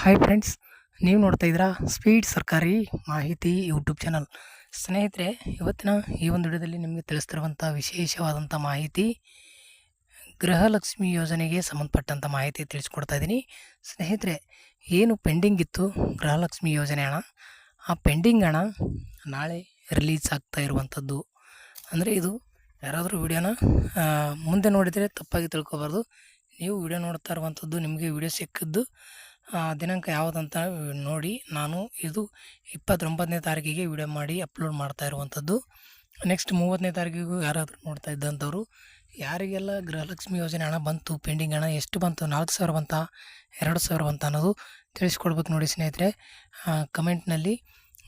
Hi friends ನೀವು ನೋಡ್ತಾ ಇದ್ದೀರಾ ಸ್ಪೀಡ್ ಸರ್ಕಾರಿ ಮಾಹಿತಿ ಯೂಟ್ಯೂಬ್ ಚಾನಲ್ ಸ್ನೇಹಿತರೆ, ಇವತ್ತಿನ ಈ ಒಂದು ವಿಡಿಯೋದಲ್ಲಿ ನಿಮಗೆ ತಿಳಿಸ್ತಿರುವಂಥ ವಿಶೇಷವಾದಂಥ ಮಾಹಿತಿ, ಗೃಹಲಕ್ಷ್ಮಿ ಯೋಜನೆಗೆ ಸಂಬಂಧಪಟ್ಟಂಥ ಮಾಹಿತಿ ತಿಳಿಸ್ಕೊಡ್ತಾ ಇದ್ದೀನಿ. ಸ್ನೇಹಿತರೆ, ಏನು ಪೆಂಡಿಂಗ್ ಇತ್ತು ಗೃಹಲಕ್ಷ್ಮಿ ಯೋಜನೆ ಹಣ? ಆ ಪೆಂಡಿಂಗ್ ಹಣ ನಾಳೆ ರಿಲೀಸ್ ಆಗ್ತಾ ಇರುವಂಥದ್ದು ಅಂದರೆ ಇದು ಯಾರಾದರೂ ವಿಡಿಯೋನ ಮುಂದೆ ನೋಡಿದರೆ ತಪ್ಪಾಗಿ ತಿಳ್ಕೊಬಾರ್ದು. ನೀವು ವಿಡಿಯೋ ನೋಡ್ತಾ ಇರುವಂಥದ್ದು ನಿಮಗೆ ವಿಡಿಯೋ ಸಿಕ್ಕಿದ್ದು ದಿನಾಂಕ ಯಾವುದಂತ ನೋಡಿ ನಾನು ಇದು ಇಪ್ಪತ್ತೊಂಬತ್ತನೇ ತಾರೀಕಿಗೆ ವಿಡಿಯೋ ಮಾಡಿ ಅಪ್ಲೋಡ್ ಮಾಡ್ತಾ ಇರುವಂಥದ್ದು ನೆಕ್ಸ್ಟ್ ಮೂವತ್ತನೇ ತಾರೀಕಿಗೂ ಯಾರಾದರೂ ನೋಡ್ತಾ ಇದ್ದಂಥವ್ರು ಯಾರಿಗೆಲ್ಲ ಗೃಹಲಕ್ಷ್ಮಿ ಯೋಜನೆ ಹಣ ಬಂತು ಪೆಂಡಿಂಗ್ ಹಣ ಎಷ್ಟು ಬಂತು, ನಾಲ್ಕು ಸಾವಿರ ಬಂತ, ಎರಡು ಸಾವಿರ ಬಂತ ಅನ್ನೋದು ತಿಳಿಸ್ಕೊಡ್ಬೇಕು ನೋಡಿ ಸ್ನೇಹಿತರೆ. ಕಮೆಂಟ್ನಲ್ಲಿ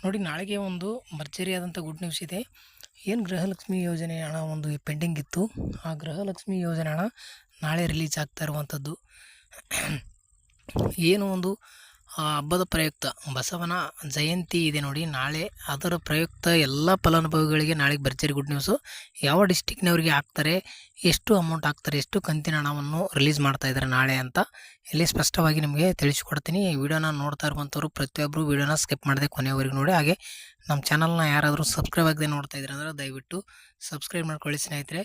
ನೋಡಿ ನಾಳೆಗೆ ಒಂದು ಭರ್ಜರಿಯಾದಂಥ ಗುಡ್ ನ್ಯೂಸ್ ಇದೆ. ಏನು ಗೃಹಲಕ್ಷ್ಮಿ ಯೋಜನೆ ಹಣ ಒಂದು ಪೆಂಡಿಂಗ್ ಇತ್ತು, ಆ ಗೃಹಲಕ್ಷ್ಮಿ ಯೋಜನೆ ಹಣ ನಾಳೆ ರಿಲೀಸ್ ಆಗ್ತಾ ಇರುವಂಥದ್ದು ಏನು ಒಂದು ಹಬ್ಬದ ಪ್ರಯುಕ್ತ. ಬಸವನ ಜಯಂತಿ ಇದೆ ನೋಡಿ, ನಾಳೆ ಅದರ ಪ್ರಯುಕ್ತ ಎಲ್ಲ ಫಲಾನುಭವಿಗಳಿಗೆ ನಾಳೆಗೆ ಭರ್ಜರಿ ಗುಡ್ ನ್ಯೂಸು. ಯಾವ ಡಿಸ್ಟಿಕ್ನವರಿಗೆ ಹಾಕ್ತಾರೆ, ಎಷ್ಟು ಅಮೌಂಟ್ ಹಾಕ್ತಾರೆ, ಎಷ್ಟು ಕಂತಿನ ಹಣವನ್ನು ರಿಲೀಸ್ ಮಾಡ್ತಾ ಇದ್ದಾರೆ ನಾಳೆ ಅಂತ ಇಲ್ಲಿ ಸ್ಪಷ್ಟವಾಗಿ ನಿಮಗೆ ತಿಳಿಸ್ಕೊಡ್ತೀನಿ. ವಿಡಿಯೋನ ನೋಡ್ತಾ ಇರುವಂಥವ್ರು ಪ್ರತಿಯೊಬ್ಬರು ವಿಡಿಯೋನ ಸ್ಕಿಪ್ ಮಾಡದೆ ಕೊನೆಯವರೆಗೂ ನೋಡಿ. ಹಾಗೆ ನಮ್ಮ ಚಾನಲ್ನ ಯಾರಾದರೂ ಸಬ್ಸ್ಕ್ರೈಬ್ ಆಗದೆ ನೋಡ್ತಾ ಇದ್ದಾರೆ ಅಂದರೆ ದಯವಿಟ್ಟು ಸಬ್ಸ್ಕ್ರೈಬ್ ಮಾಡ್ಕೊಳ್ಳಿ ಸ್ನೇಹಿತರೆ.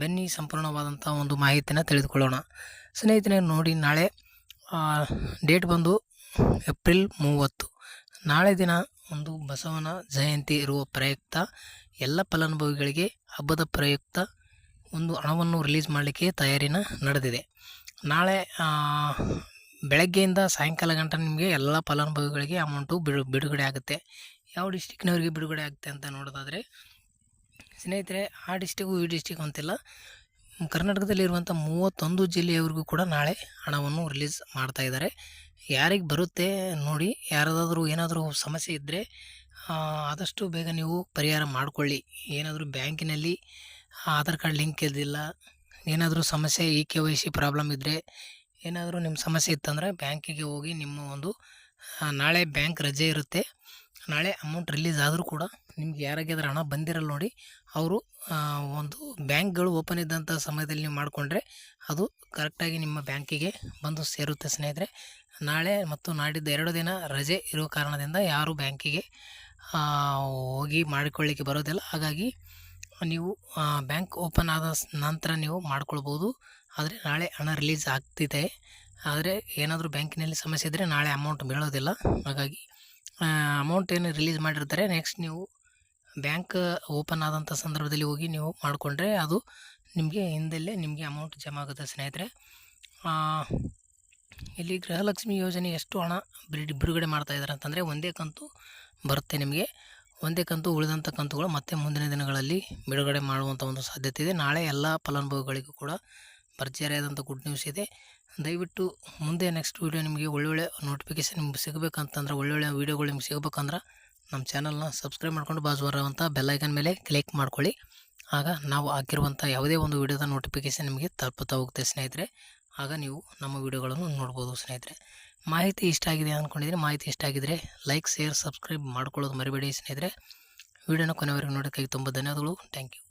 ಬನ್ನಿ ಸಂಪೂರ್ಣವಾದಂಥ ಒಂದು ಮಾಹಿತಿನ ತಿಳಿದುಕೊಳ್ಳೋಣ. ಸ್ನೇಹಿತರೆ, ನೋಡಿ ನಾಳೆ ಡೇಟ್ ಬಂದು ಏಪ್ರಿಲ್ ಮೂವತ್ತು. ನಾಳೆ ದಿನ ಒಂದು ಬಸವನ ಜಯಂತಿ ಇರುವ ಪ್ರಯುಕ್ತ, ಎಲ್ಲ ಫಲಾನುಭವಿಗಳಿಗೆ ಹಬ್ಬದ ಪ್ರಯುಕ್ತ ಒಂದು ಹಣವನ್ನು ರಿಲೀಸ್ ಮಾಡಲಿಕ್ಕೆ ತಯಾರಿನ ನಡೆದಿದೆ. ನಾಳೆ ಬೆಳಗ್ಗೆಯಿಂದ ಸಾಯಂಕಾಲ ಗಂಟ ನಿಮಗೆ ಎಲ್ಲ ಫಲಾನುಭವಿಗಳಿಗೆ ಅಮೌಂಟು ಬಿಡು, ಬಿಡುಗಡೆ ಆಗುತ್ತೆ. ಯಾವ ಡಿಸ್ಟಿಕ್ನವರಿಗೆ ಬಿಡುಗಡೆ ಆಗುತ್ತೆ ಅಂತ ನೋಡೋದಾದರೆ, ಸ್ನೇಹಿತರೆ, ಆ ಡಿಸ್ಟಿಕ್ಕು ಈ ಡಿಸ್ಟಿಕ್ ಅಂತಿಲ್ಲ. ಕರ್ನಾಟಕದಲ್ಲಿರುವಂಥ ಮೂವತ್ತೊಂದು ಜಿಲ್ಲೆಯವರೆಗೂ ಕೂಡ ನಾಳೆ ಹಣವನ್ನು ರಿಲೀಸ್ ಮಾಡ್ತಾ ಇದ್ದಾರೆ. ಯಾರಿಗೆ ಬರುತ್ತೆ ನೋಡಿ, ಯಾರದಾದರೂ ಏನಾದರೂ ಸಮಸ್ಯೆ ಇದ್ದರೆ ಆದಷ್ಟು ಬೇಗ ನೀವು ಪರಿಹಾರ ಮಾಡಿಕೊಳ್ಳಿ. ಏನಾದರೂ ಬ್ಯಾಂಕಿನಲ್ಲಿ ಆಧಾರ್ ಕಾರ್ಡ್ ಲಿಂಕ್ ಇದ್ದಿಲ್ಲ ಏನಾದರೂ ಸಮಸ್ಯೆ E K Y C problem ಇದ್ದರೆ ಏನಾದರೂ ನಿಮ್ಮ ಸಮಸ್ಯೆ ಇತ್ತಂದರೆ ಬ್ಯಾಂಕಿಗೆ ಹೋಗಿ ನಿಮ್ಮ ಒಂದು ನಾಳೆ ಬ್ಯಾಂಕ್ ರಜೆ ಇರುತ್ತೆ. ನಾಳೆ ಅಮೌಂಟ್ ರಿಲೀಸ್ ಆದರೂ ಕೂಡ ನಿಮ್ಗೆ ಯಾರಿಗೆ ಅದರ ಹಣ ಬಂದಿರಲ್ಲ ನೋಡಿ, ಅವರು ಒಂದು ಬ್ಯಾಂಕ್ಗಳು ಓಪನ್ ಇದ್ದಂಥ ಸಮಯದಲ್ಲಿ ನೀವು ಮಾಡಿಕೊಂಡ್ರೆ ಅದು ಕರೆಕ್ಟಾಗಿ ನಿಮ್ಮ ಬ್ಯಾಂಕಿಗೆ ಬಂದು ಸೇರುತ್ತೆ ಸ್ನೇಹಿತರೆ. ನಾಳೆ ಮತ್ತು ನಾಡಿದ್ದು ಎರಡು ದಿನ ರಜೆ ಇರುವ ಕಾರಣದಿಂದ ಯಾರು ಬ್ಯಾಂಕಿಗೆ ಹೋಗಿ ಮಾಡಿಕೊಳ್ಳಿಕ್ಕೆ ಬರೋದಿಲ್ಲ. ಹಾಗಾಗಿ ನೀವು ಬ್ಯಾಂಕ್ ಓಪನ್ ಆದ ನಂತರ ನೀವು ಮಾಡ್ಕೊಳ್ಬೋದು. ಆದರೆ ನಾಳೆ ಹಣ ರಿಲೀಸ್ ಆಗ್ತಿದೆ. ಆದರೆ ಏನಾದರೂ ಬ್ಯಾಂಕಿನಲ್ಲಿ ಸಮಸ್ಯೆ ಇದ್ದರೆ ನಾಳೆ ಅಮೌಂಟ್ ಬೀಳೋದಿಲ್ಲ. ಹಾಗಾಗಿ ಅಮೌಂಟ್ ಏನು ರಿಲೀಸ್ ಮಾಡಿರ್ತಾರೆ ನೆಕ್ಸ್ಟ್ ನೀವು ಬ್ಯಾಂಕ್ ಓಪನ್ ಆದಂಥ ಸಂದರ್ಭದಲ್ಲಿ ಹೋಗಿ ನೀವು ಮಾಡಿಕೊಂಡ್ರೆ ಅದು ನಿಮಗೆ ಹಿಂದೆಲ್ಲೇ ನಿಮಗೆ ಅಮೌಂಟ್ ಜಮಾ ಆಗುತ್ತೆ ಸ್ನೇಹಿತರೆ. ಇಲ್ಲಿ ಗೃಹಲಕ್ಷ್ಮಿ ಯೋಜನೆ ಎಷ್ಟು ಹಣ ಬಿಡ್, ಬಿಡುಗಡೆ ಮಾಡ್ತಾ ಇದ್ದಾರೆ ಅಂತಂದರೆ ಒಂದೇ ಕಂತು ಬರುತ್ತೆ ನಿಮಗೆ. ಒಂದೇ ಕಂತು ಉಳಿದಂಥ ಕಂತುಗಳು ಮತ್ತೆ ಮುಂದಿನ ದಿನಗಳಲ್ಲಿ ಬಿಡುಗಡೆ ಮಾಡುವಂಥ ಒಂದು ಸಾಧ್ಯತೆ ಇದೆ. ನಾಳೆ ಎಲ್ಲ ಫಲಾನುಭವಿಗಳಿಗೂ ಕೂಡ ಭರ್ಜರಿಯಾದಂಥ ಗುಡ್ ನ್ಯೂಸ್ ಇದೆ. ದಯವಿಟ್ಟು ಮುಂದೆ ನೆಕ್ಸ್ಟ್ ವೀಡಿಯೋ ನಿಮಗೆ ಒಳ್ಳೊಳ್ಳೆ ನೋಟಿಫಿಕೇಷನ್ ನಿಮ್ಗೆ ಸಿಗಬೇಕಂತಂದ್ರೆ, ಒಳ್ಳೊಳ್ಳೆ ವೀಡಿಯೋಗಳು ನಿಮ್ಗೆ ಸಿಗಬೇಕಂದ್ರೆ ನಮ್ಮ ಚಾನಲ್ನ ಸಬ್ಸ್ಕ್ರೈಬ್ ಮಾಡ್ಕೊಂಡು ಬಾಜು ಬರೋವಂಥ ಬೆಲ್ಲೈಕನ್ ಮೇಲೆ ಕ್ಲಿಕ್ ಮಾಡ್ಕೊಳ್ಳಿ. ಆಗ ನಾವು ಹಾಕಿರುವಂಥ ಯಾವುದೇ ಒಂದು ವಿಡಿಯೋದ ನೋಟಿಫಿಕೇಷನ್ ನಿಮಗೆ ತಲುಪುತ್ತಾ ಹೋಗುತ್ತೆ ಸ್ನೇಹಿತರೆ. ಆಗ ನೀವು ನಮ್ಮ ವಿಡಿಯೋಗಳನ್ನು ನೋಡ್ಬೋದು ಸ್ನೇಹಿತರೆ. ಮಾಹಿತಿ ಇಷ್ಟ ಆಗಿದೆ ಅಂದ್ಕೊಂಡಿದ್ರೆ ಮಾಹಿತಿ ಇಷ್ಟ ಆಗಿದ್ರೆ ಲೈಕ್ ಶೇರ್ ಸಬ್ಸ್ಕ್ರೈಬ್ ಮಾಡ್ಕೊಳ್ಳೋದು ಮರಿಬೇಡಿ ಸ್ನೇಹಿತರೆ. ವೀಡಿಯೋನ ಕೊನೆವರೆಗೂ ನೋಡೋಕ್ಕಾಗಿ ತುಂಬ ಧನ್ಯವಾದಗಳು. Thank you